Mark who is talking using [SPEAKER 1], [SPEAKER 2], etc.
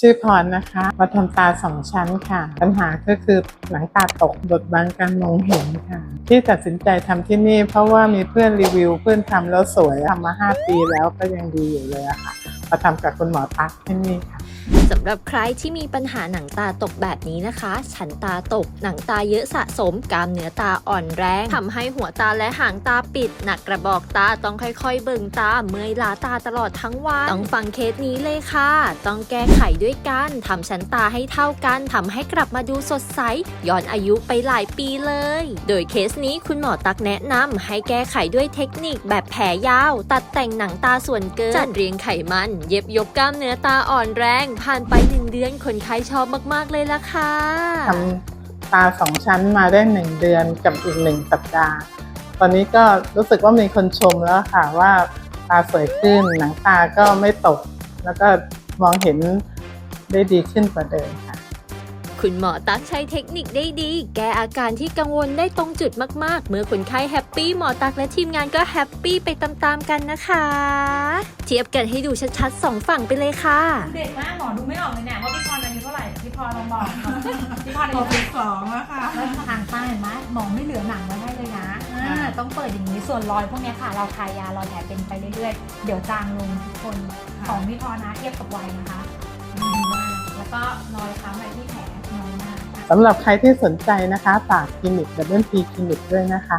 [SPEAKER 1] ชื่อพรนะคะ มาทำตาสองชั้นค่ะ ปัญหาก็คือหนังตาตกบดบังการมองเห็นค่ะ ที่ตัดสินใจทำที่นี่ เพราะว่ามีเพื่อนรีวิวเพื่อนทำแล้วสวยทำมา 5 ปีแล้วก็ยังดีอยู่เลยอะค่ะ มาทำกับคุณหมอตั๊กที่นี่ค่ะ
[SPEAKER 2] สำหรับใครที่มีปัญหาหนังตาตกแบบนี้นะคะชั้นตาตก หนังตาเยอะสะสม กล้ามเนื้อตาอ่อนแรงทำให้หัวตาและหางตาปิด หนักกระบอกตาต้องค่อยๆ เบิ่งตา เมื่อยล้าตาตลอดทั้งวัน ต้องฟังเคสนี้เลยค่ะ ต้องแก้ไขด้วยกันทำชั้นตาให้เท่ากันทำให้กลับมาดูสดใส ย้อนอายุไปหลายปีเลย โดยเคสนี้คุณหมอตักแนะนำให้แก้ไขด้วยเทคนิคแบบแผลยาว ตัดแต่งหนังตาส่วนเกิน จัดเรียงไขมัน เย็บยกกล้ามเนื้อตาอ่อนแรงผ่านไปหนึ่งเดือนคนไข้ชอบมากๆเลยล่ะค่ะ
[SPEAKER 1] ทำตาสองชั้นมาได้หนึ่งเดือนกับอีกหนึ่งสัปดาห์ ตอนนี้ก็รู้สึกว่ามีคนชมแล้วค่ะว่าตาสวยขึ้นหนังตาก็ไม่ตก แล้วก็มองเห็นได้ดีขึ้นกว่าเดิม ค่ะ
[SPEAKER 2] คุณหมอตักใช้เทคนิคได้ดี แก้อาการที่กังวลได้ตรงจุดมากๆ เมื่อคนไข้แฮปปี้หมอตักและทีมงานก็แฮปปี้ไปตามๆกันนะคะ เทียบกันให้ดูชัดๆสองฝั่งไปเลยค่ะ
[SPEAKER 3] เด็กมากหมอดูไม่ออกเลยเนี่ยว่าพี่พรอายุเท่าไหร่พี่พรลองบอกพี่พรอา
[SPEAKER 4] ห
[SPEAKER 3] ยุ
[SPEAKER 4] กสิบสองแล้วค่ะ
[SPEAKER 3] แล้วทางใต้เห็นไหมหมอไม่เหลือหนังไว้ให้เลยนะอ่าต้องเปิดอย่างนี้ส่วนรอยพวกเนี้ยค่ะ เราทายารอยแผลเป็นไปเรื่อยๆ เดี๋ยวจางลงทุกคน
[SPEAKER 4] ค่ะ
[SPEAKER 3] ของพี่พรนะเทียบกับวัยนะคะ
[SPEAKER 1] สำหรับใครที่สนใจนะคะฝากคลินิกดับเบิลพีคลินิกด้วยนะคะ